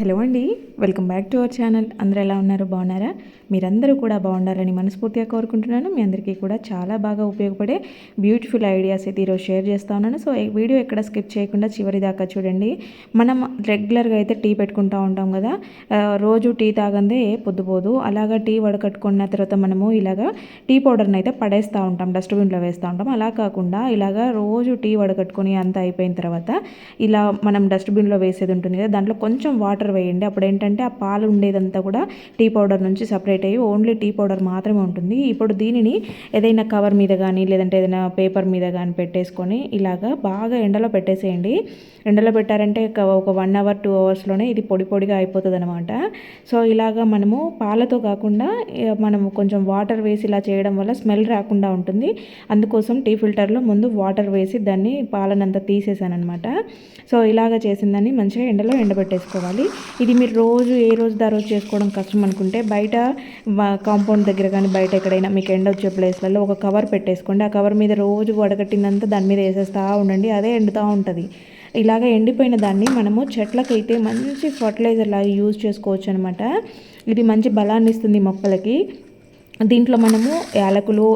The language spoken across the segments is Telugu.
హలో అండి welcome back to our channel. అందరూ ఎలా ఉన్నారు? బాగున్నారా? మీరందరూ కూడా బాగుండాలని మనస్ఫూర్తిగా కోరుకుంటున్నాను. మీ అందరికీ కూడా చాలా బాగా ఉపయోగపడే బ్యూటిఫుల్ ఐడియాస్ అయితే ఈరోజు షేర్ చేస్తా ఉన్నాను. సో ఈ వీడియో ఎక్కడ స్కిప్ చేయకుండా చివరి దాకా చూడండి. మనం రెగ్యులర్గా అయితే టీ పెట్టుకుంటూ ఉంటాం కదా రోజు టీ తాగందే పొద్దుపోదు. అలాగా టీ వడకట్టుకున్న తర్వాత మనము ఇలాగా టీ పౌడర్ని అయితే పడేస్తూ ఉంటాం డస్ట్బిన్లో వేస్తూ ఉంటాం. అలా కాకుండా ఇలాగా రోజు టీ వడకట్టుకొని అంతా అయిపోయిన తర్వాత ఇలా మనం డస్ట్బిన్లో వేసేది ఉంటుంది కదా దాంట్లో కొంచెం వాటర్ వేయండి. అప్పుడు ఏంటంటే ఆ పాలు ఉండేదంతా కూడా టీ పౌడర్ నుంచి సపరేట్ అయ్యి ఓన్లీ టీ పౌడర్ మాత్రమే ఉంటుంది. ఇప్పుడు దీనిని ఏదైనా కవర్ మీద కానీ లేదంటే ఏదైనా పేపర్ మీద కానీ పెట్టేసుకొని ఇలాగా బాగా ఎండలో పెట్టేసేయండి. ఎండలో పెట్టారంటే ఒక- వన్ అవర్ టూ అవర్స్లోనే ఇది పొడి పొడిగా అయిపోతుంది అనమాట సో ఇలాగా మనము పాలతో కాకుండా మనం మనము కొంచెం వాటర్ వేసి ఇలా చేయడం వల్ల స్మెల్ రాకుండా ఉంటుంది. అందుకోసం టీ ఫిల్టర్లో ముందు వాటర్ వేసి దాన్ని పాలనంతా తీసేసాను అనమాట సో ఇలాగ చేసిందని మంచిగా ఎండలో ఎండబెట్టేసుకోవాలి. ఇది మీరు రోజు ఏ రోజు దా రోజు చేసుకోవడం కష్టం అనుకుంటే బయట కాంపౌండ్ దగ్గర కానీ బయట ఎక్కడైనా మీకు ఎండ వచ్చే ప్లేస్లలో ఒక కవర్ పెట్టేసుకోండి. ఆ కవర్ మీద రోజు వడగట్టిందంతా దాని మీద వేసేస్తూ ఉండండి. అదే ఎండుతూ ఉంటుంది. ఇలాగ ఎండిపోయిన దాన్ని మనము చెట్లకైతే మంచి ఫర్టిలైజర్ లాగా యూజ్ చేసుకోవచ్చు అనమాట ఇది మంచి బలాన్ని ఇస్తుంది మొక్కలకి. దీంట్లో మనము యాలకులు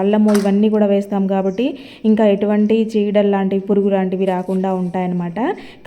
అల్లము ఇవన్నీ కూడా వేస్తాం కాబట్టి ఇంకా ఎటువంటి చీడలు లాంటివి పురుగు లాంటివి రాకుండా ఉంటాయన్నమాట.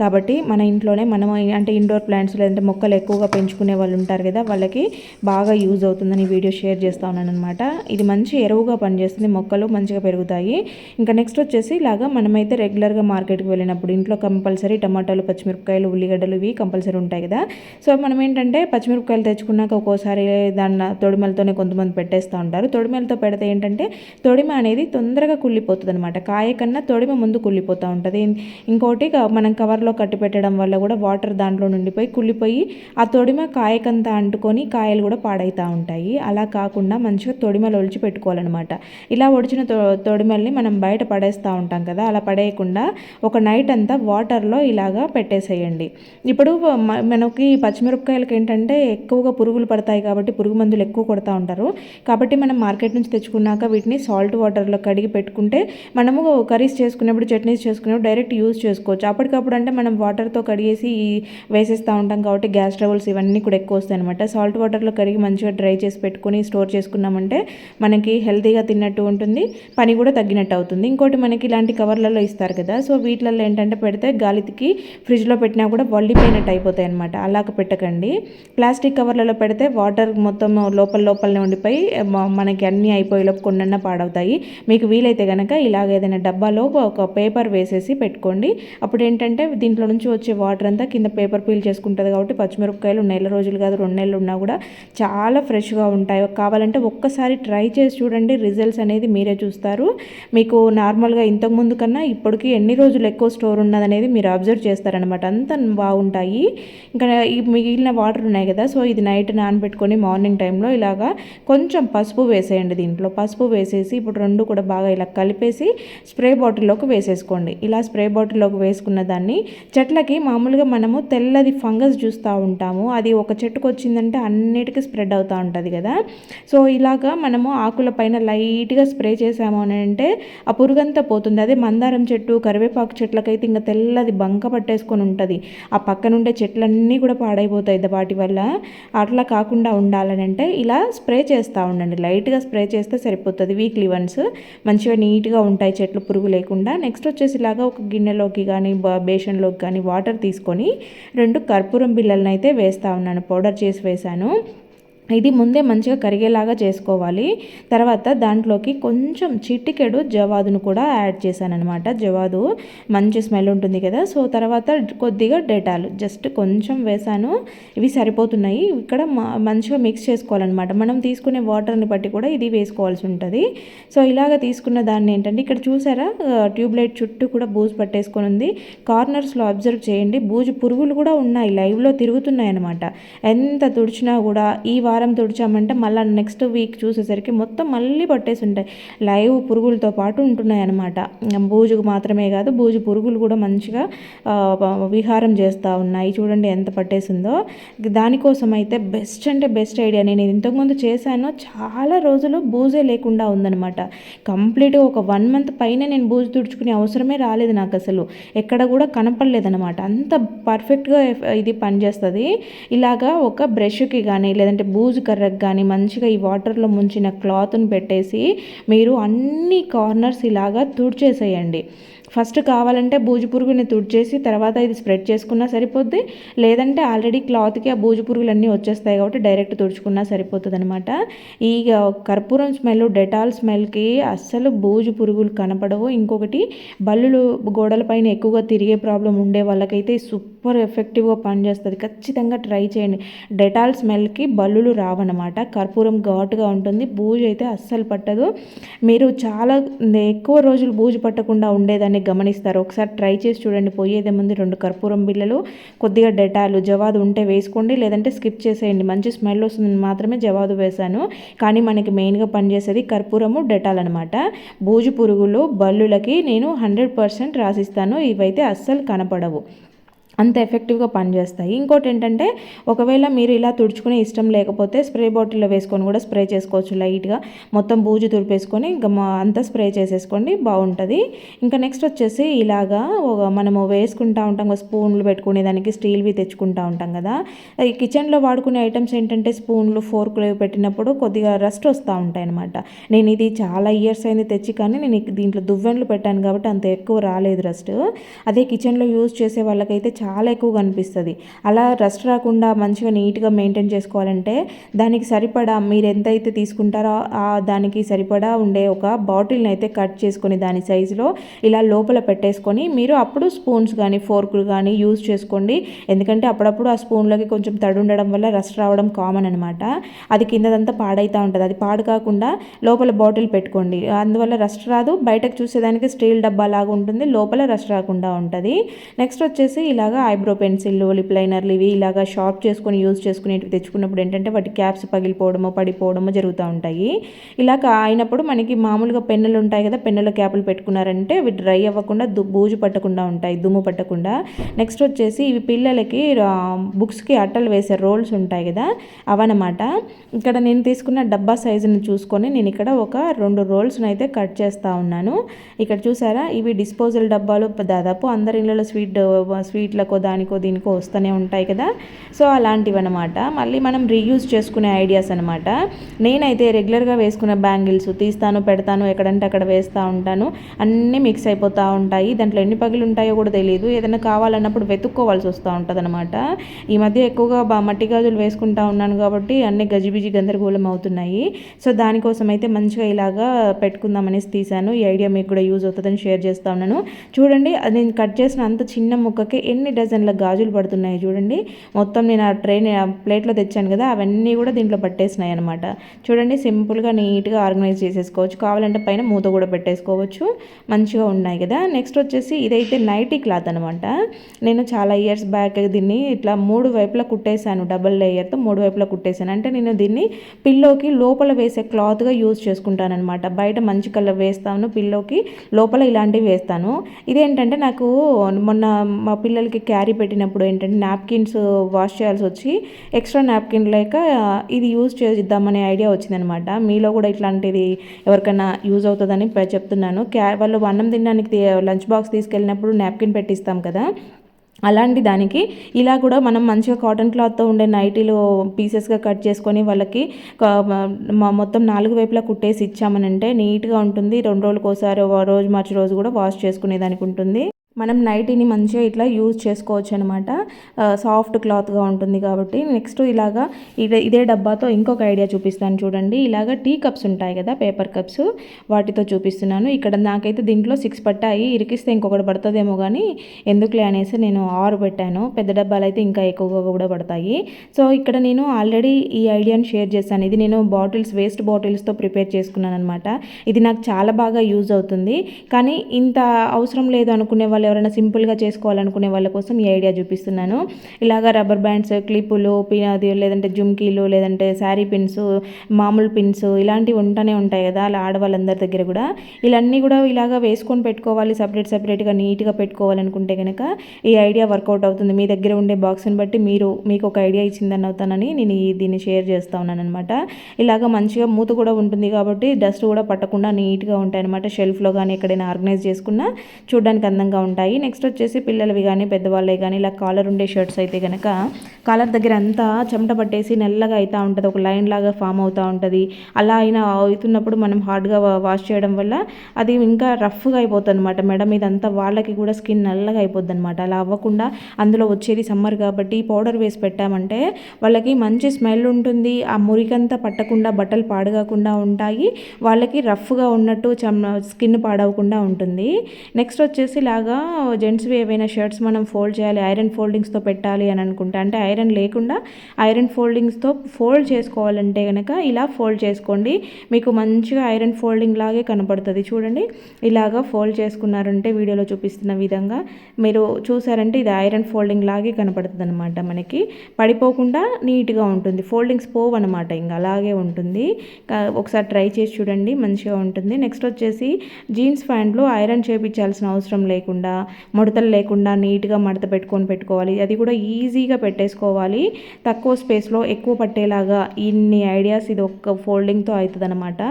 కాబట్టి మన ఇంట్లోనే మనం అంటే ఇండోర్ ప్లాంట్స్ లేదంటే మొక్కలు ఎక్కువగా పెంచుకునే వాళ్ళు ఉంటారు కదా వాళ్ళకి బాగా యూజ్ అవుతుందని వీడియో షేర్ చేస్తా ఉన్నాను అనమాట ఇది మంచి ఎరువుగా పనిచేస్తుంది మొక్కలు మంచిగా పెరుగుతాయి. ఇంకా నెక్స్ట్ వచ్చేసి ఇలాగా మనమైతే రెగ్యులర్గా మార్కెట్కి వెళ్ళినప్పుడు ఇంట్లో కంపల్సరీ టమాటాలు పచ్చిమిరపకాయలు ఉల్లిగడ్డలు ఇవి కంపల్సరీ ఉంటాయి కదా. సో మనం ఏంటంటే పచ్చిమిరపకాయలు తెచ్చుకున్నాక ఒక్కోసారి దాన్ని తొడిమలతోనే కొంతమంది పెట్టేస్తూ ఉంటారు. తొడిమలతో పెడితే ఏంటంటే తొడిమ అనేది తొందరగా కుళ్ళిపోతుంది అనమాట కాయ కన్నా తొడిమ ముందు కుళ్ళిపోతూ ఉంటుంది. ఇంకోటి క- మనం కవర్లో కట్టి పెట్టడం వల్ల కూడా వాటర్ దాంట్లో నుండిపోయి కుళ్ళిపోయి ఆ తొడిమ కాయకంతా అంటుకొని కాయలు కూడా పాడైతూ ఉంటాయి. అలా కాకుండా మంచిగా తొడిమలు ఒలిచి పెట్టుకోవాలన్నమాట. ఇలా ఒడిచిన తొడిమల్ని మనం బయట పడేస్తూ ఉంటాం కదా అలా పడేయకుండా ఒక నైట్ అంతా వాటర్లో ఇలాగా పెట్టేసేయండి. ఇప్పుడు మనకి పచ్చిమిరపకాయలకి ఏంటంటే ఎక్కువగా పురుగులు పడతాయి కాబట్టి పురుగు మందులు ఎక్కువ కొడతా ఉంటారు. కాబట్టి మనం మార్కెట్ నుంచి తెచ్చుకున్నాక వీటిని సాల్ట్ వాటర్లో కడిగి పెట్టుకుంటే మనము కర్రీస్ చేసుకునేప్పుడు చట్నీస్ చేసుకునేప్పుడు డైరెక్ట్ యూజ్ చేసుకోవచ్చు. అప్పటికప్పుడు అంటే మనం వాటర్తో కడిగేసి వేసేస్తూ ఉంటాం కాబట్టి గ్యాస్ ట్రబుల్స్ ఇవన్నీ కూడా ఎక్కువ వస్తాయి అనమాట సాల్ట్ వాటర్లో కడిగి మంచిగా డ్రై చేసి పెట్టుకొని స్టోర్ చేసుకున్నామంటే మనకి హెల్తీగా తిన్నట్టు ఉంటుంది పని కూడా తగ్గినట్టు అవుతుంది. ఇంకోటి మనకి ఇలాంటి కవర్లలో ఇస్తారు కదా సో వీటిలలో ఏంటంటే పెడితే గాలికి ఫ్రిడ్జ్లో పెట్టినా కూడా వల్లిపోయినట్టు అయిపోతాయి అనమాట అలాగ పెట్టకండి. ప్లాస్టిక్ కవర్లలో పెడితే వాటర్ మొత్తం లోపల లోపలనే ఉండిపోయి మ- మనకి అన్నీ అయిపోయేలోపు కొన్నన్నా పాడవుతాయి. మీకు వీలైతే కనుక ఇలాగ ఏదైనా డబ్బాలో ఒక పేపర్ వేసేసి పెట్టుకోండి. అప్పుడు ఏంటంటే దీంట్లో నుంచి వచ్చే వాటర్ అంతా కింద పేపర్ పీల్ చేసుకుంటుంది కాబట్టి పచ్చిమిరపకాయలు నెల రోజులు కాదు రెండు నెలలు ఉన్నా కూడా చాలా ఫ్రెష్గా ఉంటాయి. కావాలంటే ఒక్కసారి ట్రై చేసి చూడండి. రిజల్ట్స్ అనేది మీరే చూస్తారు. మీకు నార్మల్గా ఇంతకుముందు కన్నా ఇప్పటికి ఎన్ని రోజులు ఎక్కువ స్టోర్ ఉన్నదనేది మీరు అబ్జర్వ్ చేస్తారనమాట అంత బాగుంటాయి. ఇంకా ఈ మిగిలిన వాటర్ ఉన్నాయి కదా సో ఇది నైట్ నానబెట్టుకొని మార్నింగ్ టైంలో ఇలాగా కొంచెం పసుపు వేసేయండి దీంట్లో. పసుపు వేసేసి ఇప్పుడు రెండు కూడా బాగా ఇలా కలిపేసి స్ప్రే బాటిల్లోకి వేసేసుకోండి. ఇలా స్ప్రే బాటిల్లోకి వేసుకున్న దాన్ని చెట్లకి మామూలుగా మనము తెల్లది ఫంగస్ చూస్తూ ఉంటాము. అది ఒక చెట్టుకు వచ్చిందంటే అన్నిటికీ స్ప్రెడ్ అవుతూ ఉంటుంది కదా. సో ఇలాగా మనము ఆకుల పైన లైట్గా స్ప్రే చేసాము అని అంటే ఆ పురుగంతా పోతుంది. అదే మందారం చెట్టు కరివేపాకు చెట్లకైతే ఇంకా తెల్లది బంక పట్టేసుకొని ఉంటుంది. ఆ పక్కనుండే చెట్లన్నీ కూడా పాడైపోతాయి వాటి వల్ల. అట్లా కాకుండా ఉండాలని అంటే ఇలా స్ప్రే చేస్తాం. ఉండండి. లైట్గా స్ప్రే చేస్తే సరిపోతుంది. వీక్లీ వన్స్ మంచిగా నీట్గా ఉంటాయి చెట్లు పురుగు లేకుండా. నెక్స్ట్ వచ్చేసి ఇలాగా ఒక గిన్నెలోకి కానీ బేషన్లోకి కానీ వాటర్ తీసుకొని రెండు కర్పూరం బిళ్ళలను అయితే వేస్తూ ఉన్నాను. పౌడర్ చేసి వేశాను. ఇది ముందే మంచిగా కరిగేలాగా చేసుకోవాలి. తర్వాత దాంట్లోకి కొంచెం చిటికెడు జవాదును కూడా యాడ్ చేశానమాట జవాదు మంచి స్మెల్ ఉంటుంది కదా. సో తర్వాత కొద్దిగా డెటాల్. జస్ట్ కొంచెం వేసాను. ఇవి సరిపోతున్నాయి. ఇక్కడ మంచిగా మిక్స్ చేసుకోవాలన్నమాట. మనం తీసుకునే వాటర్ని బట్టి కూడా ఇది వేసుకోవాల్సి ఉంటుంది. సో ఇలాగ తీసుకున్న దాన్ని ఏంటంటే ఇక్కడ చూసారా? ట్యూబ్లైట్ చుట్టూ కూడా బూజు పట్టేసుకొని ఉంది. కార్నర్స్లో అబ్జర్వ్ చేయండి. బూజు పురుగులు కూడా ఉన్నాయి. లైవ్లో తిరుగుతున్నాయి అనమాట ఎంత తుడిచినా కూడా ఈ వారం వారం తుడిచామంటే మళ్ళీ నెక్స్ట్ వీక్ చూసేసరికి మొత్తం మళ్ళీ పట్టేసి ఉంటాయి. లైవ్ పురుగులతో పాటు ఉంటున్నాయి అన్నమాట. బూజుకు మాత్రమే కాదు బూజు పురుగులు కూడా మంచిగా విహారం చేస్తూ ఉన్నాయి. చూడండి ఎంత పట్టేసిందో. దానికోసం అయితే బెస్ట్ అంటే బెస్ట్ ఐడియా నేను ఇంతకుముందు చేశాను. చాలా రోజులు బూజే లేకుండా ఉందనమాట కంప్లీట్గా ఒక వన్ మంత్ పైన నేను బూజు తుడుచుకునే అవసరమే రాలేదు నాకు అసలు. ఎక్కడ కూడా కనపడలేదన్నమాట. అంత పర్ఫెక్ట్గా ఇది పనిచేస్తుంది. ఇలాగా ఒక బ్రష్కి కానీ లేదంటే బూజు కర్రకు కానీ మంచిగా ఈ వాటర్లో ముంచిన క్లాత్ని పెట్టేసి మీరు అన్ని కార్నర్స్ ఇలాగా తుడిచేసేయండి. ఫస్ట్ కావాలంటే బూజు పురుగుని తుడిచేసి తర్వాత ఇది స్ప్రెడ్ చేసుకున్నా సరిపోద్ది. లేదంటే ఆల్రెడీ క్లాత్కి ఆ బూజు పురుగులు అన్నీ వచ్చేస్తాయి కాబట్టి డైరెక్ట్ తుడుచుకున్నా సరిపోతుంది అనమాట ఈ కర్పూరం స్మెల్ డెటాల్ స్మెల్కి అస్సలు బూజు పురుగులు కనపడవు. ఇంకొకటి బల్లులు గోడలపైన ఎక్కువగా తిరిగే ప్రాబ్లం ఉండే వాళ్ళకైతే సూపర్ ఎఫెక్టివ్గా పనిచేస్తుంది. ఖచ్చితంగా ట్రై చేయండి. డెటాల్ స్మెల్కి బల్లులు రావన్నమాట. కర్పూరం ఘాటుగా ఉంటుంది. బూజు అయితే అస్సలు పట్టదు. మీరు చాలా ఎక్కువ రోజులు బూజు పట్టకుండా ఉండేదాన్ని గమనిస్తారు ఒకసారి ట్రై చేసి చూడండి. పోయేదే ముందు రెండు కర్పూరం బిళ్ళలు కొద్దిగా డెటాలు జవాదు ఉంటే వేసుకోండి లేదంటే స్కిప్ చేసేయండి. మంచి స్మెల్ వస్తుందని మాత్రమే జవాదు వేశాను. కానీ మనకి మెయిన్గా పనిచేసేది కర్పూరము డెటాల్ అనమాట బూజు పురుగులు బల్లులకి నేను హండ్రెడ్ పర్సెంట్ రాసిస్తాను. ఇవైతే అస్సలు కనపడవు. అంత ఎఫెక్టివ్గా పనిచేస్తాయి. ఇంకోటి ఏంటంటే ఒకవేళ మీరు ఇలా తుడుచుకునే ఇష్టం లేకపోతే స్ప్రే బాటిల్లో వేసుకొని కూడా స్ప్రే చేసుకోవచ్చు లైట్గా మొత్తం బూజు తుడిపేసుకొని అంతా స్ప్రే చేసేసుకోండి బాగుంటుంది. ఇంకా నెక్స్ట్ వచ్చేసి ఇలాగా మనము వేసుకుంటా ఉంటాం స్పూన్లు పెట్టుకునే దానికి స్టీల్వి తెచ్చుకుంటా ఉంటాం కదా. ఈ కిచెన్లో వాడుకునే ఐటమ్స్ ఏంటంటే స్పూన్లు ఫోర్కులు పెట్టినప్పుడు కొద్దిగా రస్ట్ వస్తూ ఉంటాయి అనమాట నేను ఇది చాలా ఇయర్స్ అయింది తెచ్చి కానీ నేను దీంట్లో దువ్వెన్లు పెట్టాను కాబట్టి అంత ఎక్కువ రాలేదు రస్ట్ అదే కిచెన్లో యూజ్ చేసే వాళ్ళకైతే చాలా చాలా ఎక్కువ కనిపిస్తుంది. అలా రస్ట్ రాకుండా మంచిగా నీట్గా మెయింటైన్ చేసుకోవాలంటే దానికి సరిపడా మీరు ఎంతైతే తీసుకుంటారో ఆ దానికి సరిపడా ఉండే ఒక బాటిల్ని అయితే కట్ చేసుకొని దాని సైజులో ఇలా లోపల పెట్టేసుకొని మీరు అప్పుడు స్పూన్స్ కానీ ఫోర్కులు కానీ యూజ్ చేసుకోండి. ఎందుకంటే అప్పుడప్పుడు ఆ స్పూన్లోకి కొంచెం తడి ఉండడం వల్ల రస్ట్ రావడం కామన్ అనమాట అది కిందదంతా పాడైతూ ఉంటుంది. అది పాడు కాకుండా లోపల బాటిల్ పెట్టుకోండి. అందువల్ల రస్ట్ రాదు. బయటకు చూసేదానికి స్టీల్ డబ్బా లాగా ఉంటుంది. లోపల రస్ట్ రాకుండా ఉంటుంది. నెక్స్ట్ వచ్చేసి ఇలాగ ఇలాగా ఐబ్రో పెన్సిల్ లిప్ లైనర్లు ఇవి ఇలాగా షార్ప్ చేసుకొని యూజ్ చేసుకునేటివి తెచ్చుకున్నప్పుడు ఏంటంటే వాటి క్యాప్స్ పగిలిపోవడమో పడిపోవడమో జరుగుతూ ఉంటాయి. ఇలా అయినప్పుడు మనకి మామూలుగా పెన్నులు ఉంటాయి కదా పెన్నుల క్యాపులు పెట్టుకున్నారంటే ఇవి డ్రై అవ్వకుండా బూజు పట్టకుండా ఉంటాయి దుమ్ము పట్టకుండా. నెక్స్ట్ వచ్చేసి ఇవి పిల్లలకి బుక్స్కి అట్టలు వేసే రోల్స్ ఉంటాయి కదా అవన్నమాట. ఇక్కడ నేను తీసుకున్న డబ్బా సైజుని చూసుకొని నేను ఇక్కడ ఒక రెండు రోల్స్ని అయితే కట్ చేస్తూ ఉన్నాను. ఇక్కడ చూసారా? ఇవి డిస్పోజల్ డబ్బాలు దాదాపు అందరి ఇళ్ళలో స్వీట్ స్వీట్ల దానికో దానికో దీనికో వస్తూనే ఉంటాయి కదా. సో అలాంటివి అనమాట మళ్ళీ మనం రీయూజ్ చేసుకునే ఐడియాస్ అనమాట నేనైతే రెగ్యులర్గా వేసుకునే బ్యాంగిల్స్ తీస్తాను పెడతాను ఎక్కడంటే అక్కడ వేస్తూ ఉంటాను. అన్నీ మిక్స్ అయిపోతూ ఉంటాయి. దాంట్లో ఎన్ని పగిలి ఉంటాయో కూడా తెలియదు ఏదైనా కావాలన్నప్పుడు వెతుక్కోవాల్సి వస్తూ ఉంటుంది అనమాట ఈ మధ్య ఎక్కువగా మట్టి గాజులు వేసుకుంటా ఉన్నాను కాబట్టి అన్ని గజిబిజి గందరగోళం అవుతున్నాయి. సో దానికోసం అయితే మంచిగా ఇలాగా పెట్టుకుందామనేసి తీశాను. ఈ ఐడియా మీకు కూడా యూజ్ అవుతుందని షేర్ చేస్తూ ఉన్నాను. చూడండి నేను కట్ చేసిన అంత చిన్న ముక్కకి ఎన్ని డజన్ల గాజులు పడుతున్నాయి చూడండి. మొత్తం నేను ఆ ట్రైన్ ప్లేట్లో తెచ్చాను కదా అవన్నీ కూడా దీంట్లో పట్టేసినాయి అనమాట చూడండి సింపుల్గా నీట్గా ఆర్గనైజ్ చేసేసుకోవచ్చు. కావాలంటే పైన మూత కూడా పెట్టేసుకోవచ్చు. మంచిగా ఉన్నాయి కదా. నెక్స్ట్ వచ్చేసి ఇదైతే నైటీ క్లాత్ అనమాట నేను చాలా ఇయర్స్ బ్యాక్ దీన్ని ఇట్లా మూడు వైపులా కుట్టేశాను డబల్ లేయర్తో మూడు వైపులా కుట్టేశాను. అంటే నేను దీన్ని పిల్లోకి లోపల వేసే క్లాత్గా యూజ్ చేసుకుంటాను అనమాట బయట మంచి కలర్ వేస్తాను పిల్లోకి లోపల ఇలాంటివి వేస్తాను. ఇదేంటంటే నాకు మొన్న మా పిల్లలకి క్యారీ పెట్టినప్పుడు ఏంటంటే నాప్కిన్స్ వాష్ చేయాల్సి వచ్చి ఎక్స్ట్రా నాప్కిన్ లేక ఇది యూజ్ చేద్దామనే ఐడియా వచ్చిందనమాట. మీలో కూడా ఇట్లాంటిది ఎవరికైనా యూజ్ అవుతుందని చెప్తున్నాను. క్యా వాళ్ళు అన్నం తినడానికి లంచ్ బాక్స్ తీసుకెళ్ళినప్పుడు నాప్కిన్ పెట్టిస్తాం కదా. అలాంటి దానికి ఇలా కూడా మనం మంచిగా కాటన్ క్లాత్తో ఉండే నైటీలు పీసెస్గా కట్ చేసుకొని వాళ్ళకి మొత్తం నాలుగు వైపులా కుట్టేసి ఇచ్చామనంటే నీట్గా ఉంటుంది. రెండు రోజులకోసారి రోజు మార్చి రోజు కూడా వాష్ చేసుకునేదానికి ఉంటుంది. మనం నైటీని మంచిగా ఇట్లా యూజ్ చేసుకోవచ్చు అనమాట సాఫ్ట్ క్లాత్గా ఉంటుంది కాబట్టి. నెక్స్ట్ ఇలాగా ఇదే ఇదే డబ్బాతో ఇంకొక ఐడియా చూపిస్తాను చూడండి. ఇలాగ టీ కప్స్ ఉంటాయి కదా పేపర్ కప్స్. వాటితో చూపిస్తున్నాను. ఇక్కడ నాకైతే దీంట్లో సిక్స్ పట్టాయి. ఇరికిస్తే ఇంకొకటి పడుతుందేమో కానీ ఎందుకులే అనేసి నేను ఆరు పెట్టాను. పెద్ద డబ్బాలు అయితే ఇంకా ఎక్కువగా కూడా పడతాయి. సో ఇక్కడ నేను ఆల్రెడీ ఈ ఐడియాని షేర్ చేశాను. ఇది నేను బాటిల్స్ వేస్ట్ బాటిల్స్తో ప్రిపేర్ చేసుకున్నాను అనమాట ఇది నాకు చాలా బాగా యూజ్ అవుతుంది. కానీ ఇంత అవసరం లేదు అనుకునే వాళ్ళు ఎవరైనా సింపుల్గా చేసుకోవాలనుకునే వాళ్ళ కోసం ఈ ఐడియా చూపిస్తున్నాను. ఇలాగ రబ్బర్ బ్యాండ్స్ క్లిప్పులు అది లేదంటే జుమ్కీలు లేదంటే శారీ పిన్స్ మామూలు పిన్స్ ఇలాంటివి ఉంటానే ఉంటాయి కదా అలా ఆడవాళ్ళందరి దగ్గర కూడా. ఇలాన్నీ కూడా ఇలాగ వేసుకొని పెట్టుకోవాలి సపరేట్ సపరేట్గా నీట్గా పెట్టుకోవాలనుకుంటే కనుక ఈ ఐడియా వర్కౌట్ అవుతుంది. మీ దగ్గర ఉండే బాక్స్ని బట్టి మీరు మీకు ఒక ఐడియా ఇచ్చిందని అవుతానని నేను ఈ దీన్ని షేర్ చేస్తా ఉన్నాను అనమాట ఇలాగ మంచిగా మూత కూడా ఉంటుంది కాబట్టి డస్ట్ కూడా పట్టకుండా నీట్గా ఉంటాయి అనమాట షెల్ఫ్లో కానీ ఎక్కడైనా ఆర్గనైజ్ చేసుకున్నా చూడడానికి అందంగా ఉంటాయి ఉంటాయి. నెక్స్ట్ వచ్చేసి పిల్లలవి కానీ పెద్దవాళ్ళే కానీ ఇలా కాలర్ ఉండే షర్ట్స్ అయితే కనుక కాలర్ దగ్గర అంతా చెమట పట్టేసి నల్లగా అవుతూ ఉంటుంది. ఒక లైన్ లాగా ఫామ్ అవుతూ ఉంటుంది. అలా అయినా అవుతున్నప్పుడు మనం హార్డ్గా వాష్ చేయడం వల్ల అది ఇంకా రఫ్గా అయిపోతుంది అనమాట మెడ మీద అంతా వాళ్ళకి కూడా స్కిన్ నల్లగా అయిపోద్ది అనమాట అలా అవ్వకుండా అందులో వచ్చేది సమ్మర్ కాబట్టి పౌడర్ వేసి పెట్టామంటే వాళ్ళకి మంచి స్మెల్ ఉంటుంది. ఆ మురికంతా పట్టకుండా బట్టలు పాడుగాకుండా ఉంటాయి. వాళ్ళకి రఫ్గా ఉన్నట్టు చమ్ స్కిన్ పాడవకుండా ఉంటుంది. నెక్స్ట్ వచ్చేసి లాగా జెంట్స్వి ఏవైనా షర్ట్స్ మనం ఫోల్డ్ చేయాలి ఐరన్ ఫోల్డింగ్స్తో పెట్టాలి అని అనుకుంటే. అంటే ఐరన్ లేకుండా ఐరన్ ఫోల్డింగ్స్తో ఫోల్డ్ చేసుకోవాలంటే కనుక ఇలా ఫోల్డ్ చేసుకోండి. మీకు మంచిగా ఐరన్ ఫోల్డింగ్ లాగే కనపడుతుంది. చూడండి ఇలాగా ఫోల్డ్ చేసుకున్నారంటే వీడియోలో చూపిస్తున్న విధంగా మీరు చూసారంటే ఇది ఐరన్ ఫోల్డింగ్ లాగే కనపడుతుంది అనమాట మనకి. పడిపోకుండా నీట్గా ఉంటుంది. ఫోల్డింగ్స్ పోవన్నమాట అనమాట ఇంకా అలాగే ఉంటుంది. ఒకసారి ట్రై చేసి చూడండి మంచిగా ఉంటుంది. నెక్స్ట్ వచ్చేసి జీన్స్ ప్యాంట్లు ఐరన్ చేపించాల్సిన అవసరం లేకుండా ముడతలు లేకుండా నీట్గా మడత పెట్టుకొని పెట్టుకోవాలి. అది కూడా ఈజీగా పెట్టేసుకోవాలి. తక్కువ స్పేస్లో ఎక్కువ పట్టేలాగా ఇన్ని ఐడియాస్ ఇది ఒక్క ఫోల్డింగ్తో అవుతుంది అనమాట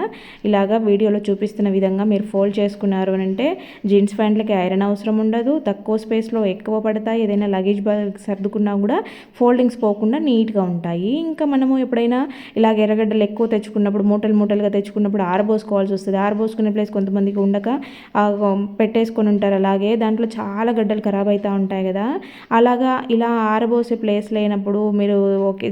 ఇలాగా వీడియోలో చూపిస్తున్న విధంగా మీరు ఫోల్డ్ చేసుకున్నారు అని అంటే జీన్స్ ప్యాంట్లకి ఐరన్ అవసరం ఉండదు. తక్కువ స్పేస్లో ఎక్కువ పడతాయి. ఏదైనా లగేజ్ బ్యాగ్ సర్దుకున్నా కూడా ఫోల్డింగ్స్ పోకుండా నీట్గా ఉంటాయి. ఇంకా మనము ఎప్పుడైనా ఇలాగ ఎర్రగడ్డలు ఎక్కువ తెచ్చుకున్నప్పుడు మూటలు మూటలుగా తెచ్చుకున్నప్పుడు ఆరబోసుకోవాల్సి వస్తుంది. ఆరబోసుకునే ప్లేస్ కొంతమందికి ఉండక పెట్టేసుకొని ఉంటారు. అలాగే దాంట్లో చాలా గడ్డలు ఖరాబ్ అవుతూ ఉంటాయి కదా. అలాగా ఇలా ఆరబోసే ప్లేస్ లేనప్పుడు మీరు ఓకే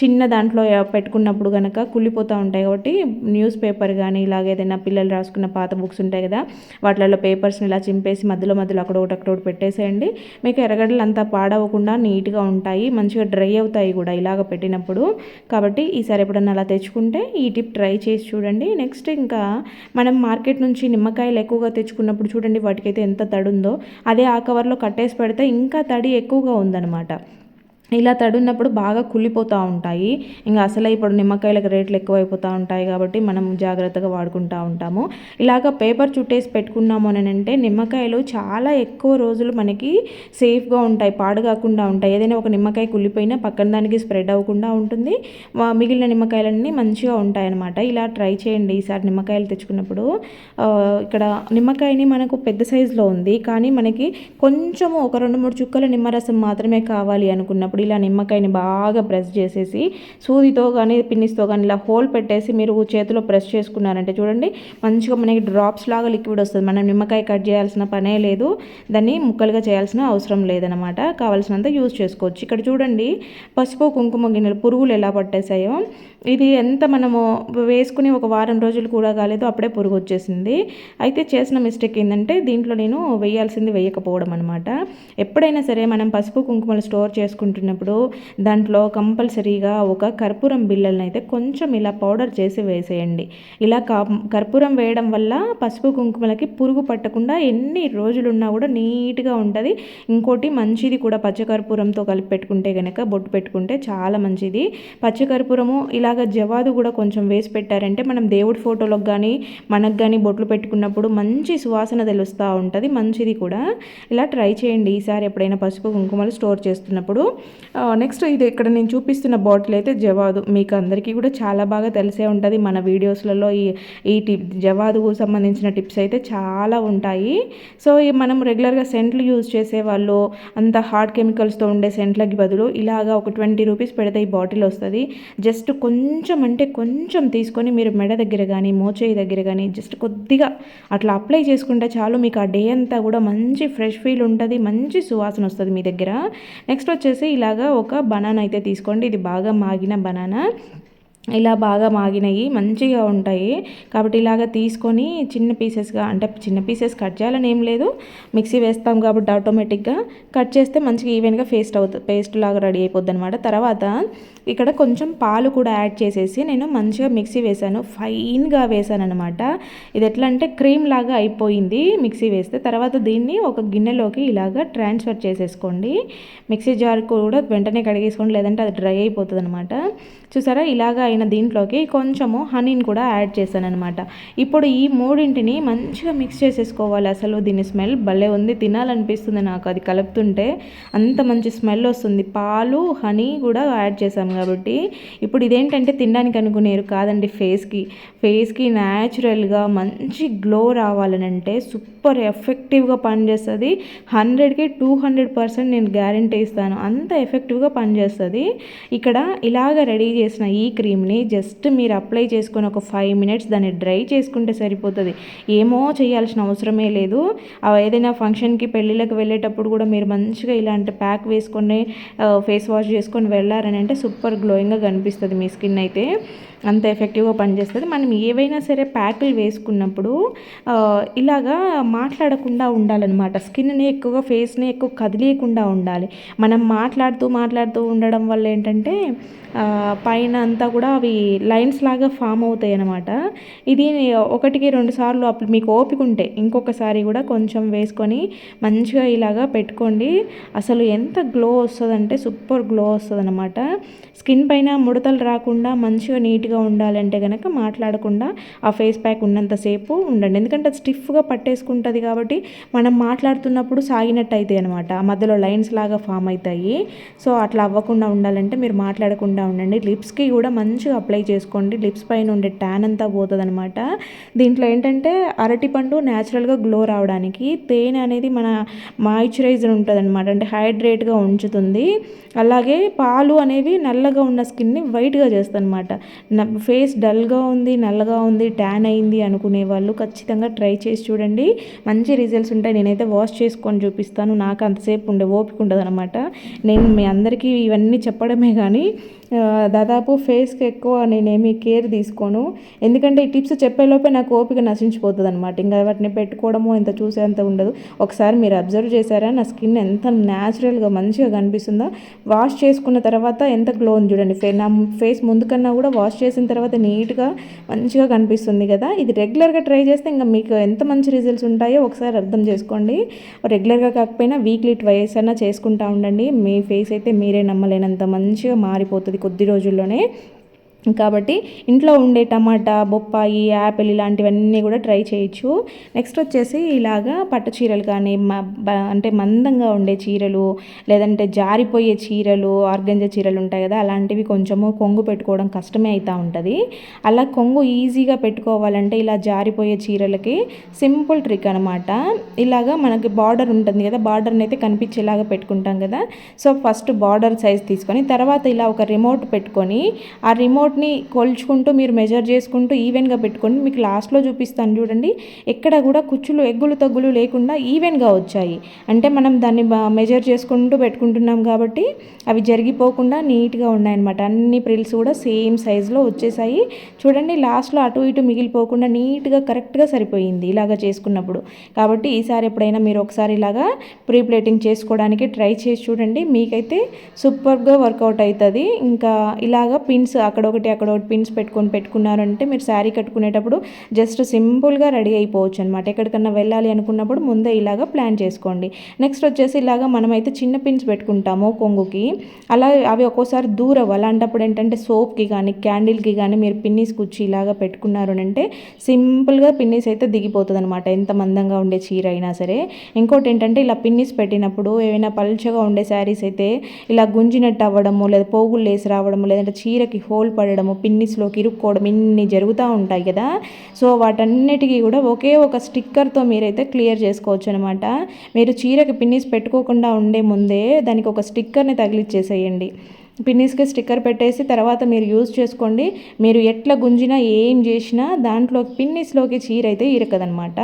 చిన్న దాంట్లో పెట్టుకున్నప్పుడు కనుక కుళ్ళిపోతూ ఉంటాయి కాబట్టి న్యూస్ పేపర్ కానీ ఇలాగ ఏదైనా పిల్లలు రాసుకున్న పాత బుక్స్ ఉంటాయి కదా వాటిలలో పేపర్స్ని ఇలా చింపేసి మధ్యలో మధ్యలో అక్కడ ఒకటి అక్కడ ఒకటి పెట్టేసేయండి. మీకు ఎర్రగడ్డలు అంతా పాడవకుండా నీట్గా ఉంటాయి మంచిగా డ్రై అవుతాయి కూడా ఇలాగ పెట్టినప్పుడు. కాబట్టి ఈసారి ఎప్పుడన్నా అలా తెచ్చుకుంటే ఈ టిప్ ట్రై చేసి చూడండి. నెక్స్ట్ ఇంకా మనం మార్కెట్ నుంచి నిమ్మకాయలు ఎక్కువగా తెచ్చుకున్నప్పుడు చూడండి వాటికైతే ఎంత తడి ఉందో అదే ఆ కవర్లో కట్టేసి పెడితే ఇంకా తడి ఎక్కువగా ఉందన్నమాట. ఇలా తడున్నప్పుడు బాగా కుళ్ళిపోతూ ఉంటాయి. ఇంకా అసలే ఇప్పుడు నిమ్మకాయలకు రేట్లు ఎక్కువైపోతూ ఉంటాయి కాబట్టి మనం జాగ్రత్తగా వాడుకుంటూ ఉంటాము. ఇలాగ పేపర్ చుట్టేసి పెట్టుకున్నాము అని అంటే నిమ్మకాయలు చాలా ఎక్కువ రోజులు మనకి సేఫ్గా ఉంటాయి పాడు కాకుండా ఉంటాయి. ఏదైనా ఒక నిమ్మకాయ కుళ్ళిపోయినా పక్కన దానికి స్ప్రెడ్ అవ్వకుండా ఉంటుంది. మిగిలిన నిమ్మకాయలన్నీ మంచిగా ఉంటాయి అన్నమాట ఇలా ట్రై చేయండి ఈసారి నిమ్మకాయలు తెచ్చుకున్నప్పుడు. ఇక్కడ నిమ్మకాయని మనకు పెద్ద సైజులో ఉంది. కానీ మనకి కొంచెము ఒక రెండు మూడు చుక్కల నిమ్మరసం మాత్రమే కావాలి అనుకున్నప్పుడు ఇలా నిమ్మకాయని బాగా ప్రెస్ చేసేసి సూదితో కానీ పిన్నిస్తో కానీ ఇలా హోల్ పెట్టేసి మీరు చేతిలో ప్రెస్ చేసుకున్నారంటే చూడండి మంచిగా మనకి డ్రాప్స్ లాగా లిక్విడ్ వస్తుంది. మనం నిమ్మకాయ కట్ చేయాల్సిన పనే లేదు. దాన్ని ముక్కలుగా చేయాల్సిన అవసరం లేదనమాట కావాల్సినంత యూజ్ చేసుకోవచ్చు. ఇక్కడ చూడండి పసుపు కుంకుమ గిన్నెలు పురుగులు ఎలా పట్టేసాయో ఇది ఎంత మనము వేసుకుని ఒక వారం రోజులు కూడా కాలేదు అప్పుడే పురుగు వచ్చేసింది. అయితే చేసిన మిస్టేక్ ఏంటంటే దీంట్లో నేను వేయాల్సింది వేయకపోవడం అనమాట ఎప్పుడైనా సరే మనం పసుపు కుంకుమలు స్టోర్ పెట్టినప్పుడు దాంట్లో కంపల్సరీగా ఒక కర్పూరం బిళ్ళలను అయితే కొంచెం ఇలా పౌడర్ చేసి వేసేయండి. ఇలా కర్పూరం వేయడం వల్ల పసుపు కుంకుమలకి పురుగు పట్టకుండా ఎన్ని రోజులున్నా కూడా నీట్గా ఉంటుంది. ఇంకోటి మంచిది కూడా పచ్చకర్పూరంతో కలిపి పెట్టుకుంటే కనుక బొట్టు పెట్టుకుంటే చాలా మంచిది. పచ్చకర్పూరము ఇలాగ జవాదు కూడా కొంచెం వేసి పెట్టారంటే మనం దేవుడి ఫోటోలకు కానీ మనకు కానీ బొట్లు పెట్టుకున్నప్పుడు మంచి సువాసన తెలుస్తూ ఉంటుంది. మంచిది కూడా. ఇలా ట్రై చేయండి. ఈసారి ఎప్పుడైనా పసుపు కుంకుమలు స్టోర్ చేస్తున్నప్పుడు నెక్స్ట్ ఇది ఇక్కడ నేను చూపిస్తున్న బాటిల్ అయితే జవాదు. మీకు అందరికీ కూడా చాలా బాగా తెలిసే ఉంటుంది. మన వీడియోస్లలో ఈ ఈ టిప్ జవాదుకు సంబంధించిన టిప్స్ అయితే చాలా ఉంటాయి. సో మనం రెగ్యులర్గా సెంట్లు యూజ్ చేసే వాళ్ళు అంత హార్డ్ కెమికల్స్తో ఉండే సెంట్లకి బదులు ఇలాగా ఒక ట్వంటీ రూపీస్ పెడితే ఈ బాటిల్ వస్తుంది. జస్ట్ కొంచెం కొంచెం అంటే కొంచెం తీసుకొని మీరు మెడ దగ్గర కానీ మోచేయి దగ్గర కానీ జస్ట్ కొద్దిగా అట్లా అప్లై చేసుకుంటే చాలు మీకు ఆ డే అంతా కూడా మంచి ఫ్రెష్ ఫీల్ ఉంటుంది మంచి సువాసన వస్తుంది మీ దగ్గర. నెక్స్ట్ వచ్చేసి ఇలాగా ఒక బనానా అయితే తీసుకోండి. ఇది బాగా మాగిన బనానా. ఇలా బాగా మాగినాయి మంచిగా ఉంటాయి. కాబట్టి ఇలాగ తీసుకొని చిన్న పీసెస్గా అంటే చిన్న పీసెస్ కట్ చేయాలని ఏం లేదు. మిక్సీ వేస్తాం కాబట్టి ఆటోమేటిక్గా కట్ చేస్తే మంచిగా ఈవెన్గా పేస్ట్ అవుతుంది పేస్ట్ లాగా రెడీ అయిపోద్ది అనమాట తర్వాత ఇక్కడ కొంచెం పాలు కూడా యాడ్ చేసేసి నేను మంచిగా మిక్సీ వేసాను. ఫైన్గా వేసాను అనమాట ఇది ఎట్లా అంటే క్రీమ్ లాగా అయిపోయింది మిక్సీ వేస్తే. తర్వాత దీన్ని ఒక గిన్నెలోకి ఇలాగ ట్రాన్స్ఫర్ చేసేసుకోండి. మిక్సీ జార్ కూడా వెంటనే కడిగేసుకోండి. లేదంటే అది డ్రై అయిపోతుంది అనమాట చూసారా? ఇలాగ అయిన దీంట్లోకి కొంచెము హనీని కూడా యాడ్ చేశాను అనమాట ఇప్పుడు ఈ మూడింటిని మంచిగా మిక్స్ చేసేసుకోవాలి. అసలు దీని స్మెల్ భలే ఉంది. తినాలనిపిస్తుంది నాకు. అది కలుపుతుంటే అంత మంచి స్మెల్ వస్తుంది. పాలు హనీ కూడా యాడ్ చేసాము కాబట్టి. ఇప్పుడు ఇదేంటంటే తినడానికి అనుకునేరు కాదండి ఫేస్కి ఫేస్కి న్యాచురల్గా మంచి గ్లో రావాలని అంటే సూపర్ ఎఫెక్టివ్గా పనిచేస్తుంది హండ్రెడ్కి టూ హండ్రెడ్ పర్సెంట్ నేను గ్యారంటీ ఇస్తాను. అంత ఎఫెక్టివ్గా పనిచేస్తుంది. ఇక్కడ ఇలాగ రెడీ చేసిన ఈ క్రీమ్ని జస్ట్ మీరు అప్లై చేసుకొని ఒక ఫైవ్ మినిట్స్ దాన్ని డ్రై చేసుకుంటే సరిపోతుంది. ఏమో చేయాల్సిన అవసరమే లేదు. ఏదైనా ఫంక్షన్కి పెళ్ళిళ్ళకి వెళ్ళేటప్పుడు కూడా మీరు మంచిగా ఇలాంటి ప్యాక్ వేసుకొని ఫేస్ వాష్ చేసుకొని వెళ్ళారని అంటే సూపర్ గ్లోయింగ్గా కనిపిస్తుంది మీ స్కిన్ అయితే. అంత ఎఫెక్టివ్గా పనిచేస్తుంది. మనం ఏవైనా సరే ప్యాకులు వేసుకున్నప్పుడు ఇలాగా మాట్లాడకుండా ఉండాలన్నమాట. స్కిన్ని ఎక్కువగా ఫేస్ని ఎక్కువ కదిలేయకుండా ఉండాలి. మనం మాట్లాడుతూ మాట్లాడుతూ ఉండడం వల్ల ఏంటంటే పైన అంతా కూడా అవి లైన్స్ లాగా ఫామ్ అవుతాయి అన్నమాట. ఇది ఒకటికి రెండు సార్లు అప్పుడు మీకు ఓపిక ఉంటే ఇంకొకసారి కూడా కొంచెం వేసుకొని మంచిగా ఇలాగా పెట్టుకోండి. అసలు ఎంత గ్లో వస్తుందంటే సూపర్ గ్లో వస్తుంది అనమాట స్కిన్ పైన ముడతలు రాకుండా మంచిగా నీట్గా ఉండాలంటే కనుక మాట్లాడకుండా ఆ ఫేస్ ప్యాక్ ఉన్నంతసేపు ఉండండి. ఎందుకంటే అది స్టిఫ్గా పట్టేసుకుంటుంది కాబట్టి మనం మాట్లాడుతున్నప్పుడు సాగినట్టు అవుతాయి అనమాట మధ్యలో లైన్స్ లాగా ఫామ్ అవుతాయి. సో అట్లా అవ్వకుండా ఉండాలంటే మీరు మాట్లాడకుండా ఉండండి. లిప్స్కి కూడా మంచిగా అప్లై చేసుకోండి. లిప్స్ పైన ఉండే ట్యాన్ అంతా పోతుంది అనమాట దీంట్లో ఏంటంటే అరటిపండు న్యాచురల్గా గ్లో రావడానికి తేనె అనేది మన మాయిశ్చరైజర్ ఉంటుంది అనమాట అంటే హైడ్రేట్గా ఉంచుతుంది. అలాగే పాలు అనేవి నల్లగా ఉన్న స్కిన్ని వైట్గా చేస్తుంది అనమాట ఫేస్ డల్గా ఉంది నల్లగా ఉంది ట్యాన్ అయింది అనుకునే వాళ్ళు ఖచ్చితంగా ట్రై చేసి చూడండి. మంచి రిజల్ట్స్ ఉంటాయి. నేనైతే వాష్ చేసుకొని చూపిస్తాను. నాకు అంతసేపు ఉండే ఓపిక ఉండదు అనమాట నేను మీ అందరికీ ఇవన్నీ చెప్పడమే కానీ దాదాపు ఫేస్కి ఎక్కువ నేనేమి కేర్ తీసుకోను. ఎందుకంటే ఈ టిప్స్ చెప్పేలోపే నాకు ఓపిక నశించిపోతుంది అనమాట ఇంకా వాటిని పెట్టుకోవడము ఇంత చూసేంత ఉండదు. ఒకసారి మీరు అబ్జర్వ్ చేశారా? నా స్కిన్ ఎంత న్యాచురల్గా మంచిగా కనిపిస్తుందో? వాష్ చేసుకున్న తర్వాత ఎంత గ్లో ఉంది చూడండి. ఫే నా ఫేస్ ముందు కన్నా కూడా వాష్ చేసిన తర్వాత నీట్గా మంచిగా కనిపిస్తుంది కదా. ఇది రెగ్యులర్గా ట్రై చేస్తే ఇంకా మీకు ఎంత మంచి రిజల్ట్స్ ఉంటాయో ఒకసారి అర్థం చేసుకోండి. రెగ్యులర్గా కాకపోయినా వీక్లీ ట్వైస్ అన్నా చేసుకుంటా ఉండండి. మీ ఫేస్ అయితే మీరే నమ్మలేనంత మంచిగా మారిపోతుంది కొద్ది రోజుల్లోనే కాబట్టి ఇంట్లో ఉండే టమాటా బొప్పాయి యాపిల్ ఇలాంటివన్నీ కూడా ట్రై చేయొచ్చు. నెక్స్ట్ వచ్చేసి ఇలాగా పట్టు చీరలు కానీ అంటే మందంగా ఉండే చీరలు లేదంటే జారిపోయే చీరలు ఆర్గంజ చీరలు ఉంటాయి కదా అలాంటివి కొంచెము కొంగు పెట్టుకోవడం కష్టమే అవుతూ ఉంటుంది. అలా కొంగు ఈజీగా పెట్టుకోవాలంటే ఇలా జారిపోయే చీరలకి సింపుల్ ట్రిక్ అనమాట ఇలాగా మనకి బార్డర్ ఉంటుంది కదా బార్డర్ని అయితే కనిపించేలాగా పెట్టుకుంటాం కదా. సో ఫస్ట్ బార్డర్ సైజ్ తీసుకొని తర్వాత ఇలా ఒక రిమోట్ పెట్టుకొని ఆ రిమోట్ వాటిని కొలుచుకుంటూ మీరు మెజర్ చేసుకుంటూ ఈవెన్గా పెట్టుకోండి మీకు లాస్ట్లో చూపిస్తాను చూడండి. ఎక్కడ కూడా కుచ్చులు ఎగ్గులు తగ్గులు లేకుండా ఈవెన్గా వచ్చాయి. అంటే మనం దాన్ని మెజర్ చేసుకుంటూ పెట్టుకుంటున్నాం కాబట్టి అవి జరిగిపోకుండా నీట్గా ఉన్నాయన్నమాట. అన్ని ప్రిల్స్ కూడా సేమ్ సైజులో వచ్చేసాయి. చూడండి లాస్ట్లో అటు ఇటు మిగిలిపోకుండా నీట్గా కరెక్ట్గా సరిపోయింది ఇలాగా చేసుకున్నప్పుడు. కాబట్టి ఈసారి ఎప్పుడైనా మీరు ఒకసారి ఇలాగా ప్రీ ప్లేటింగ్ చేసుకోవడానికి ట్రై చేసి చూడండి. మీకైతే సూపర్గా వర్కౌట్ అవుతుంది. ఇంకా ఇలాగ పిన్స్ అక్కడ ఒకటి ఒకటి అక్కడ ఒకటి పిన్స్ పెట్టుకొని పెట్టుకున్నారంటే మీరు శారీ కట్టుకునేటప్పుడు జస్ట్ సింపుల్గా రెడీ అయిపోవచ్చు అనమాట ఎక్కడికన్నా వెళ్ళాలి అనుకున్నప్పుడు ముందే ఇలాగా ప్లాన్ చేసుకోండి. నెక్స్ట్ వచ్చేసి ఇలాగా మనమైతే చిన్న పిన్స్ పెట్టుకుంటాము కొంగుకి. అలా అవి ఒక్కోసారి దూరం అలాంటప్పుడు ఏంటంటే సోప్కి కానీ క్యాండిల్కి కానీ మీరు పిన్నీస్ కుచ్చి ఇలాగా పెట్టుకున్నారు అంటే సింపుల్గా పిన్నీస్ అయితే దిగిపోతుంది అనమాట ఎంత మందంగా ఉండే చీర అయినా సరే. ఇంకోటి ఏంటంటే ఇలా పిన్నీస్ పెట్టినప్పుడు ఏమైనా పల్చగా ఉండే శారీస్ అయితే ఇలా గుంజినట్టు అవ్వడము లేదా పోగులు లేసి రావడము లేదంటే చీరకి హోల్ పడడం పడడము పిన్నిస్లోకి ఇరుక్కోవడం ఇన్ని జరుగుతూ ఉంటాయి కదా. సో వాటన్నిటికీ కూడా ఒకే ఒక స్టిక్కర్తో మీరైతే క్లియర్ చేసుకోవచ్చు అనమాట మీరు చీరకి పిన్నిస్ పెట్టుకోకుండా ఉండే ముందే దానికి ఒక స్టిక్కర్ని తగిలిచ్చేసేయండి. పిన్నీస్కి స్టిక్కర్ పెట్టేసి తర్వాత మీరు యూజ్ చేసుకోండి. మీరు ఎట్లా గుంజినా ఏం చేసినా దాంట్లో పిన్నీస్లోకి చీర అయితే ఇరకదనమాట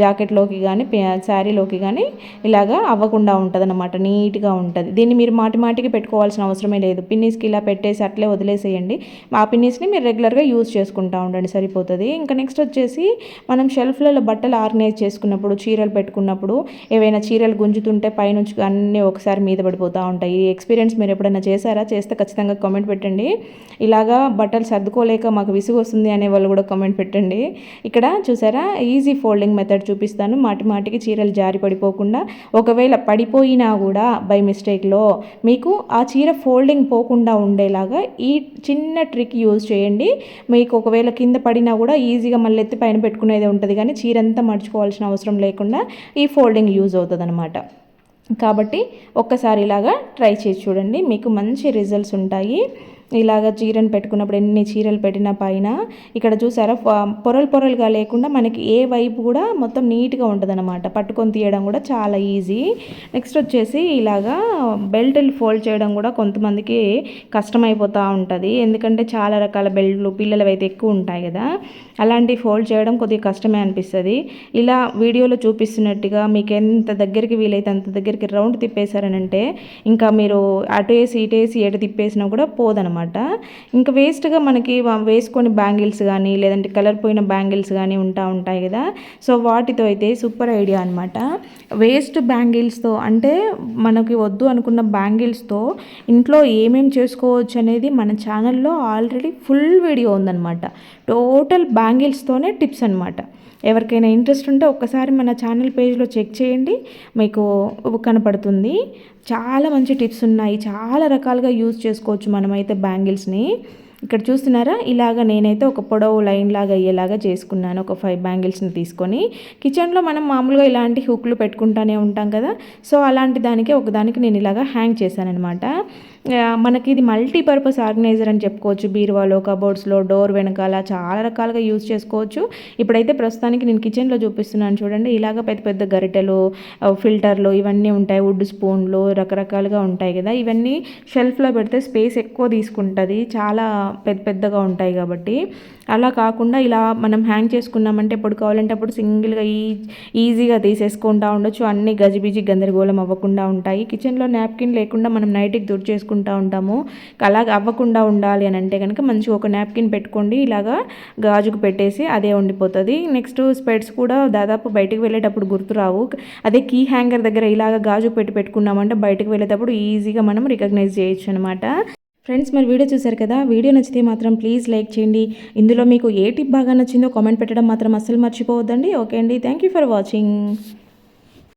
జాకెట్లోకి కానీ శారీలోకి కానీ ఇలాగా అవ్వకుండా ఉంటుంది అనమాట నీట్గా ఉంటుంది. దీన్ని మీరు మాటి మాటికి పెట్టుకోవాల్సిన అవసరమే లేదు. పిన్నీస్కి ఇలా పెట్టేసి అట్లే వదిలేసేయండి. ఆ పిన్నీస్ని మీరు రెగ్యులర్గా యూజ్ చేసుకుంటూ ఉండండి. సరిపోతుంది. ఇంకా నెక్స్ట్ వచ్చేసి మనం షెల్ఫ్లలో బట్టలు ఆర్గనైజ్ చేసుకున్నప్పుడు చీరలు పెట్టుకున్నప్పుడు ఏవైనా చీరలు గుంజుతుంటే పైనుంచి అన్నీ ఒకసారి మీద పడిపోతూ ఉంటాయి. ఈ ఎక్స్పీరియన్స్ మీరు ఎప్పుడైనా చేశారా? చేస్తే ఖచ్చితంగా కామెంట్ పెట్టండి. ఇలాగా బట్టలు సర్దుకోలేక మాకు విసుగు వస్తుంది అనే వాళ్ళు కూడా కామెంట్ పెట్టండి. ఇక్కడ చూసారా? ఈజీ ఫోల్డింగ్ మెథడ్ చూపిస్తాను. మాటి మాటికి చీరలు జారి పడిపోకుండా ఒకవేళ పడిపోయినా కూడా బై మిస్టేక్లో మీకు ఆ చీర ఫోల్డింగ్ పోకుండా ఉండేలాగా ఈ చిన్న ట్రిక్ యూజ్ చేయండి. మీకు ఒకవేళ కింద పడినా కూడా ఈజీగా మళ్ళీ ఎత్తి పైన పెట్టుకునేది ఉంటుంది. కానీ చీర అంతా మర్చుకోవాల్సిన అవసరం లేకుండా ఈ ఫోల్డింగ్ యూజ్ అవుతుంది అనమాట కాబట్టి ఒక్కసారి ఇలాగా ట్రై చేసి చూడండి. మీకు మంచి రిజల్ట్స్ ఉంటాయి. ఇలాగ చీరను పెట్టుకున్నప్పుడు ఎన్ని చీరలు పెట్టిన పైన ఇక్కడ చూసారా పొరలు పొరలుగా లేకుండా మనకి ఏ వైపు కూడా మొత్తం నీట్గా ఉంటుందన్నమాట. పట్టుకొని తీయడం కూడా చాలా ఈజీ. నెక్స్ట్ వచ్చేసి ఇలాగా బెల్ట్లు ఫోల్డ్ చేయడం కూడా కొంతమందికి కష్టమైపోతూ ఉంటుంది. ఎందుకంటే చాలా రకాల బెల్ట్లు పిల్లలు అయితే ఎక్కువ ఉంటాయి కదా. అలాంటి ఫోల్డ్ చేయడం కొద్దిగా కష్టమే అనిపిస్తుంది. ఇలా వీడియోలో చూపిస్తున్నట్టుగా మీకు ఎంత దగ్గరికి వీలైతే అంత దగ్గరికి రౌండ్ తిప్పేశారనంటే ఇంకా మీరు అటు వేసి ఇటు వేసి ఎటు తిప్పేసినా కూడా పోదనమాట అనమాట ఇంకా వేస్ట్గా మనకి వేసుకొని బ్యాంగిల్స్ కానీ లేదంటే కలర్ పోయిన బ్యాంగిల్స్ కానీ ఉంటా ఉంటాయి కదా. సో వాటితో అయితే సూపర్ ఐడియా అనమాట వేస్ట్ బ్యాంగిల్స్తో అంటే మనకి వద్దు అనుకున్న బ్యాంగిల్స్తో ఇంట్లో ఏమేమి చేసుకోవచ్చు అనేది మన ఛానల్లో ఆల్రెడీ ఫుల్ వీడియో ఉందన్నమాట. టోటల్ బ్యాంగిల్స్తోనే టిప్స్ అనమాట ఎవరికైనా ఇంట్రెస్ట్ ఉంటే ఒక్కసారి మన ఛానల్ పేజ్లో చెక్ చేయండి. మీకు కనపడుతుంది. చాలా మంచి టిప్స్ ఉన్నాయి. చాలా రకాలుగా యూజ్ చేసుకోవచ్చు మనమైతే బ్యాంగిల్స్ని. ఇక్కడ చూస్తున్నారా? ఇలాగ నేనైతే ఒక పొడవు లైన్ లాగా అయ్యేలాగా చేసుకున్నాను. ఒక ఫైవ్ బ్యాంగిల్స్ని తీసుకొని. కిచెన్లో మనం మామూలుగా ఇలాంటి హుక్లు పెట్టుకుంటూనే ఉంటాం కదా. సో అలాంటి దానికే ఒకదానికి నేను ఇలాగ హ్యాంగ్ చేశాను అనమాట మనకి ఇది మల్టీపర్పస్ ఆర్గనైజర్ అని చెప్పుకోవచ్చు. బీరువాలో కబోర్డ్స్లో డోర్ వెనకాల చాలా రకాలుగా యూజ్ చేసుకోవచ్చు. ఇప్పుడైతే ప్రస్తుతానికి నేను కిచెన్లో చూపిస్తున్నాను చూడండి. ఇలాగ పెద్ద పెద్ద గరిటెలు ఫిల్టర్లు ఇవన్నీ ఉంటాయి. వుడ్ స్పూన్లు రకరకాలుగా ఉంటాయి కదా. ఇవన్నీ షెల్ఫ్లో పెడితే స్పేస్ ఎక్కువ తీసుకుంటుంది. చాలా పెద్ద పెద్దగా ఉంటాయి కాబట్టి. అలా కాకుండా ఇలా మనం హ్యాంగ్ చేసుకున్నామంటే ఎప్పుడు కావాలంటే అప్పుడు సింగిల్గా ఈ ఈజీగా తీసేసుకుంటా ఉండొచ్చు. అన్ని గజిబిజి గందరగోళం అవ్వకుండా ఉంటాయి. కిచెన్లో నాప్కిన్ లేకుండా మనం నైట్కి దుర్ చేసుకుంటూ ఉంటాము. అలాగ అవ్వకుండా ఉండాలి అని అంటే కనుక మంచిగా ఒక నాప్కిన్ పెట్టుకోండి ఇలాగా గాజుకు పెట్టేసి అదే ఉండిపోతుంది. నెక్స్ట్ స్పెడ్స్ కూడా దాదాపు బయటకు వెళ్ళేటప్పుడు గుర్తురావు అదే కీ హ్యాంగర్ దగ్గర ఇలాగ గాజు పెట్టి పెట్టుకున్నామంటే బయటకు వెళ్ళేటప్పుడు ఈజీగా మనం రికగ్నైజ్ చేయొచ్చు అనమాట ఫ్రెండ్స్ మరి వీడియో చూసారు కదా? వీడియో నచ్చితే మాత్రం ప్లీజ్ లైక్ చేయండి. ఇందులో మీకు ఏ టిప్ బాగా నచ్చిందో కామెంట్ పెట్టడం మాత్రం అస్సలు మర్చిపోవద్దండి. ఓకే అండి. Thank you for watching